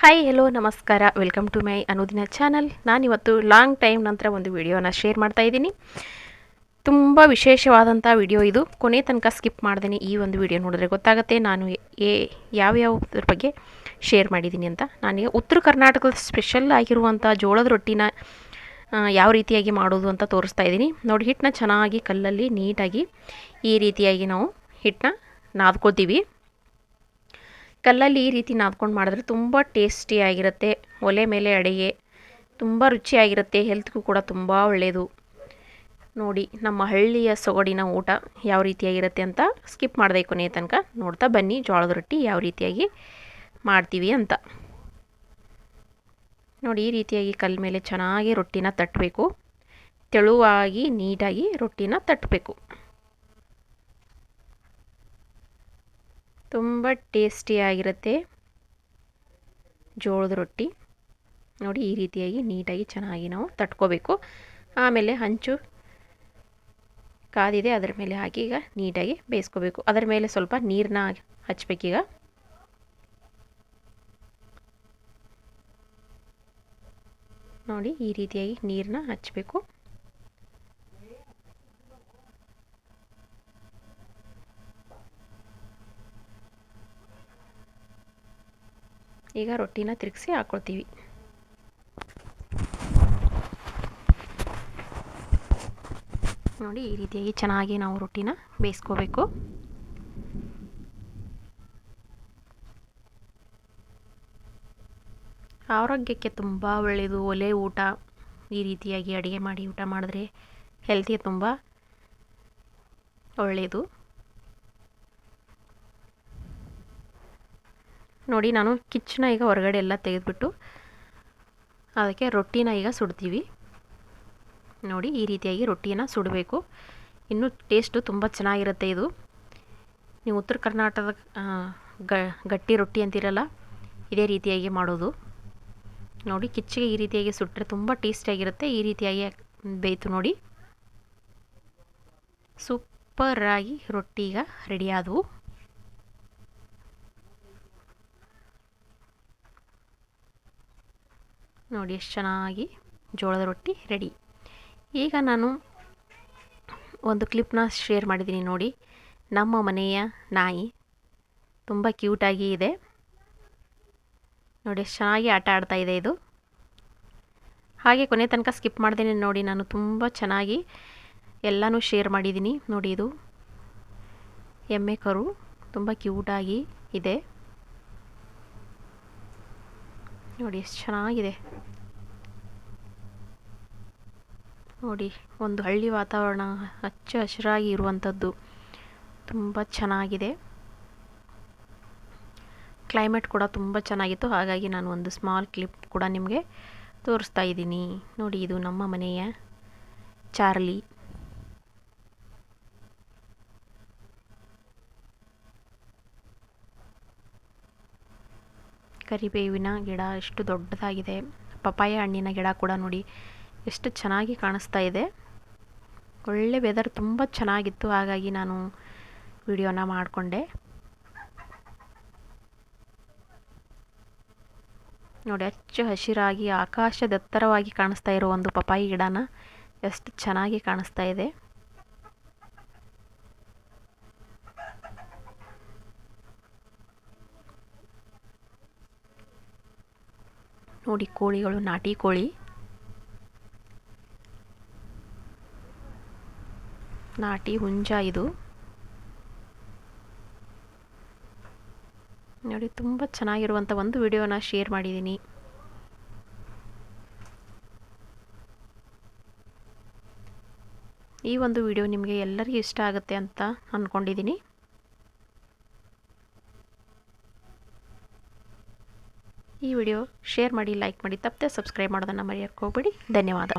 Hi hello ನಮಸ್ಕಾರ. Welcome to my Anudina channel ನಾನಿವತ್ತು long time ನಂತರ ಒಂದು ವಿಡಿಯೋನ ಶೇರ್ ಮಾಡ್ತಾ ಇದ್ದೀನಿ. ತುಂಬ ವಿಶೇಷವಾದಂಥ ವಿಡಿಯೋ ಇದು. ಕೊನೆ ತನಕ ಸ್ಕಿಪ್ ಮಾಡ್ದೇನೆ ಈ ಒಂದು ವಿಡಿಯೋ ನೋಡಿದ್ರೆ ಗೊತ್ತಾಗುತ್ತೆ. ನಾನು ಏ ಯಾವ್ಯಾವುದ್ರ ಬಗ್ಗೆ ಶೇರ್ ಮಾಡಿದ್ದೀನಿ ಅಂತ. ನಾನೀಗ ಉತ್ತರ ಕರ್ನಾಟಕದ ಸ್ಪೆಷಲ್ ಆಗಿರುವಂಥ ಜೋಳದ ರೊಟ್ಟಿನ ಯಾವ ರೀತಿಯಾಗಿ ಮಾಡೋದು ಅಂತ ತೋರಿಸ್ತಾ ಇದ್ದೀನಿ. ನೋಡಿ, ಹಿಟ್ಟನ್ನ ಚೆನ್ನಾಗಿ ಕಲ್ಲಲ್ಲಿ ನೀಟಾಗಿ ಈ ರೀತಿಯಾಗಿ ನಾವು ಹಿಟ್ಟನ್ನ ನಾದ್ಕೋತೀವಿ. ಕಲ್ಲಲ್ಲಿ ಈ ರೀತಿ ನಾದ್ಕೊಂಡು ಮಾಡಿದ್ರೆ ತುಂಬ ಟೇಸ್ಟಿಯಾಗಿರುತ್ತೆ ಒಲೆ ಮೇಲೆ ಅಡುಗೆ ತುಂಬ ರುಚಿಯಾಗಿರುತ್ತೆ. ಹೆಲ್ತ್ಗೂ ಕೂಡ ತುಂಬ ಒಳ್ಳೆಯದು ನೋಡಿ, ನಮ್ಮ ಹಳ್ಳಿಯ ಸೊಗಡಿನ ಊಟ ಯಾವ ರೀತಿಯಾಗಿರುತ್ತೆ ಅಂತ ಸ್ಕಿಪ್ ಮಾಡಿದೆ ಕೊನೆಯ ತನಕ. ನೋಡ್ತಾ ಬನ್ನಿ, ಜೋಳದ ರೊಟ್ಟಿ ಯಾವ ರೀತಿಯಾಗಿ ಮಾಡ್ತೀವಿ ಅಂತ. ನೋಡಿ, ಈ ರೀತಿಯಾಗಿ ಕಲ್ಲ ಮೇಲೆ ಚೆನ್ನಾಗಿ ರೊಟ್ಟಿನ ತಟ್ಟಬೇಕು ತೆಳುವಾಗಿ, ನೀಟಾಗಿ ರೊಟ್ಟಿನ ತಟ್ಟಬೇಕು ತುಂಬ ಟೇಸ್ಟಿಯಾಗಿರುತ್ತೆ ಜೋಳದ ರೊಟ್ಟಿ. ನೋಡಿ ಈ ರೀತಿಯಾಗಿ ನೀಟಾಗಿ ಚೆನ್ನಾಗಿ ನಾವು ತಟ್ಕೋಬೇಕು. ಆಮೇಲೆ ಹಂಚು ಕಾದಿದೆ, ಅದರ ಮೇಲೆ ಹಾಕಿ ಈಗ ನೀಟಾಗಿ ಬೇಯಿಸ್ಕೋಬೇಕು. ಅದರ ಮೇಲೆ ಸ್ವಲ್ಪ ನೀರನ್ನ ಹಚ್ಬೇಕೀಗ ನೋಡಿ ಈ ರೀತಿಯಾಗಿ ನೀರನ್ನ ಹಚ್ಚಬೇಕು ಈಗ ರೊಟ್ಟಿನ ತಿರುಗಿಸಿ ಹಾಕ್ಕೊಳ್ತೀವಿ ನೋಡಿ, ಈ ರೀತಿಯಾಗಿ ಚೆನ್ನಾಗಿ ನಾವು ರೊಟ್ಟಿನ ಬೇಯಿಸ್ಕೋಬೇಕು. ಆರೋಗ್ಯಕ್ಕೆ ತುಂಬ ಒಳ್ಳೆಯದು. ಒಲೆ ಊಟ, ಈ ರೀತಿಯಾಗಿ ಅಡುಗೆ ಮಾಡಿ ಊಟ ಮಾಡಿದ್ರೆ ಹೆಲ್ತಿಗೆ ತುಂಬ ಒಳ್ಳೆಯದು. ನೋಡಿ ನಾನು ಕಿಚ್ಚನ್ನ ಈಗ ಹೊರಗಡೆ ಎಲ್ಲ ತೆಗೆದುಬಿಟ್ಟು ಅದಕ್ಕೆ ರೊಟ್ಟಿನ ಈಗ ಸುಡ್ತೀವಿ. ನೋಡಿ ಈ ರೀತಿಯಾಗಿ ರೊಟ್ಟಿನ ಸುಡಬೇಕು. ಇನ್ನೂ ಟೇಸ್ಟು ತುಂಬ ಚೆನ್ನಾಗಿರುತ್ತೆ ಇದು. ನೀವು ಉತ್ತರ ಕರ್ನಾಟಕದ ಗಟ್ಟಿ ರೊಟ್ಟಿ ಅಂತಿರಲ್ಲ, ಇದೇ ರೀತಿಯಾಗಿ ಮಾಡೋದು. ನೋಡಿ ಕಿಚ್ಚಿಗೆ ಈ ರೀತಿಯಾಗಿ ಸುಟ್ಟರೆ ತುಂಬ ಟೇಸ್ಟಿಯಾಗಿರುತ್ತೆ. ಈ ರೀತಿಯಾಗಿ ಬೇಯ್ತು ನೋಡಿ. ಸೂಪರಾಗಿ ರೊಟ್ಟಿ ಈಗ ರೆಡಿ ಆದವು ನೋಡಿ ಎಷ್ಟು ಚೆನ್ನಾಗಿ ಜೋಳದ ರೊಟ್ಟಿ ರೆಡಿ. ಈಗ ನಾನು ಒಂದು ಕ್ಲಿಪ್ನ ಶೇರ್ ಮಾಡಿದ್ದೀನಿ ನೋಡಿ. ನಮ್ಮ ಮನೆಯ ನಾಯಿ ತುಂಬ ಕ್ಯೂಟಾಗಿ ಇದೆ. ನೋಡಿ ಎಷ್ಟು ಚೆನ್ನಾಗಿ ಆಟ ಆಡ್ತಾ ಇದೆ ಇದು. ಹಾಗೆ ಕೊನೆ ತನಕ ಸ್ಕಿಪ್ ಮಾಡ್ದೇನೆ ನೋಡಿ, ನಾನು ತುಂಬ ಚೆನ್ನಾಗಿ ಎಲ್ಲನೂ ಶೇರ್ ಮಾಡಿದ್ದೀನಿ ನೋಡಿ ಇದು. ಎಮ್ಮೆ ಕರು ತುಂಬ ಕ್ಯೂಟಾಗಿ ಇದೆ. ನೋಡಿ, ಎಷ್ಟು ಚೆನ್ನಾಗಿದೆ. ನೋಡಿ, ಒಂದು ಹಳ್ಳಿ ವಾತಾವರಣ, ಹಚ್ಚ ಹಸಿರಾಗಿ ಇರುವಂಥದ್ದು. ತುಂಬ ಚೆನ್ನಾಗಿದೆ. ಕ್ಲೈಮೇಟ್ ಕೂಡ ತುಂಬ ಚೆನ್ನಾಗಿತ್ತು. ಹಾಗಾಗಿ ನಾನು ಒಂದು ಸ್ಮಾಲ್ ಕ್ಲಿಪ್ ಕೂಡ ನಿಮಗೆ ತೋರಿಸ್ತಾ ಇದ್ದೀನಿ. ನೋಡಿ, ಇದು ನಮ್ಮ ಮನೆಯ ಚಾರ್ಲಿ. ಕರಿಬೇವಿನ ಗಿಡ ಎಷ್ಟು ದೊಡ್ಡದಾಗಿದೆ. ಪಪಾಯ ಹಣ್ಣಿನ ಗಿಡ ಕೂಡ ನೋಡಿ ಎಷ್ಟು ಚೆನ್ನಾಗಿ ಕಾಣಿಸ್ತಾ ಇದೆ. ಒಳ್ಳೆ ವೆದರ್ ತುಂಬ ಚೆನ್ನಾಗಿತ್ತು, ಹಾಗಾಗಿ ನಾನು ವಿಡಿಯೋನ ಮಾಡಿಕೊಂಡೆ. ನೋಡಿ ಹಚ್ಚ ಹಸಿರಾಗಿ, ಆಕಾಶದೆತ್ತರವಾಗಿ ಕಾಣಿಸ್ತಾ ಇರೋ ಒಂದು ಪಪಾಯಿ ಗಿಡನ ಎಷ್ಟು ಚೆನ್ನಾಗಿ ಕಾಣಿಸ್ತಾ ಇದೆ. ನೋಡಿ, ಕೋಳಿಗಳು, ನಾಟಿ ಕೋಳಿ. ನಾಟಿ ಹುಂಜ ಇದು. ನೋಡಿ, ತುಂಬ ಚೆನ್ನಾಗಿರುವಂಥ ಒಂದು ವಿಡಿಯೋನ ಶೇರ್ ಮಾಡಿದ್ದೀನಿ. ಈ ಒಂದು ವಿಡಿಯೋ ನಿಮಗೆ ಎಲ್ಲರಿಗೂ ಇಷ್ಟ ಆಗುತ್ತೆ ಅಂತ ಅಂದ್ಕೊಂಡಿದ್ದೀನಿ ಈ ವಿಡಿಯೋ ಶೇರ್ ಮಾಡಿ ಲೈಕ್ ಮಾಡಿ ತಪ್ಪದೆ ಸಬ್ಸ್ಕ್ರೈಬ್ ಮಾಡೋದನ್ನು ಮರೆಯೋಕ್ಕೆ ಹೋಗ್ಬೇಡಿ. ಧನ್ಯವಾದ.